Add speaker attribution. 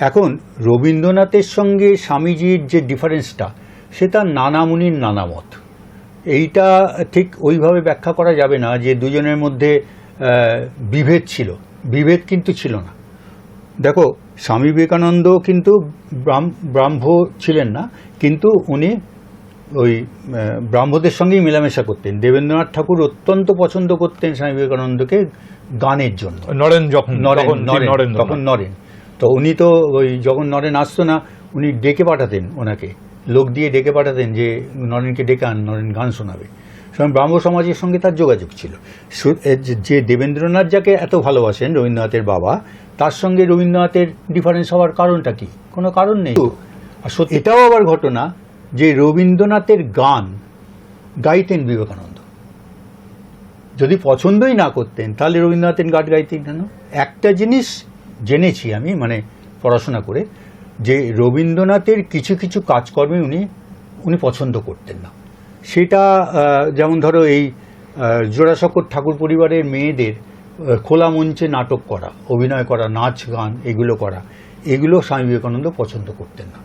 Speaker 1: এখন রবীন্দ্রনাথের সঙ্গে স্বামীজির যে ডিফারেন্সটা সেটা নানা মুনির নানা মত এইটা ঠিক ওইভাবে ব্যাখ্যা করা যাবে না যে দুজনের মধ্যে বিভেদ ছিল। বিভেদ কিন্তু ছিল না। দেখো স্বামী বিবেকানন্দ কিন্তু ব্রাহ্ম- ছিলেন না কিন্তু উনি ওই ব্রাহ্মদের সঙ্গেই মেলামেশা করতেন। দেবেন্দ্রনাথ ঠাকুর অত্যন্ত পছন্দ করতেন স্বামী বিবেকানন্দকে গানের জন্য।
Speaker 2: নরেন যখন
Speaker 1: নরেন
Speaker 2: তখন
Speaker 1: নরেন। তো উনি তো ওই যখন নরেন আসতো না উনি ডেকে পাঠাতেন ওনাকে। লোক দিয়ে ডেকে পাঠাতেন যে নরেনকে ডেকে আন নরেন গান শোনাবে। সুতরাং ব্রাহ্ম সমাজের সঙ্গে তার যোগাযোগ ছিল। যে- যে দেবেন্দ্রনাথ যাকে এত ভালোবাসেন রবীন্দ্রনাথের বাবা তার সঙ্গে রবীন্দ্রনাথের ডিফারেন্স হওয়ার কারণটা কি? কোনো কারণ নেই। আর সত্যি এটাও আবার ঘটনা যে রবীন্দ্রনাথের গান গাইতেন বিবেকানন্দ। যদি পছন্দই না করতেন তাহলে রবীন্দ্রনাথের গান গাইতেন কেন? একটা জিনিস জেনেছি আমি মানে পড়াশোনা করে, যে রবীন্দ্রনাথের কিছু কিছু কাজকর্মে উনি উনি পছন্দ করতেন না। সেটা যেমন ধরো এই জোড়াশকর ঠাকুর পরিবারের মেয়েদের খোলা মঞ্চে নাটক করা, অভিনয় করা, নাচ গান, এগুলো করা, এগুলো স্বামী বিবেকানন্দ পছন্দ করতেন না।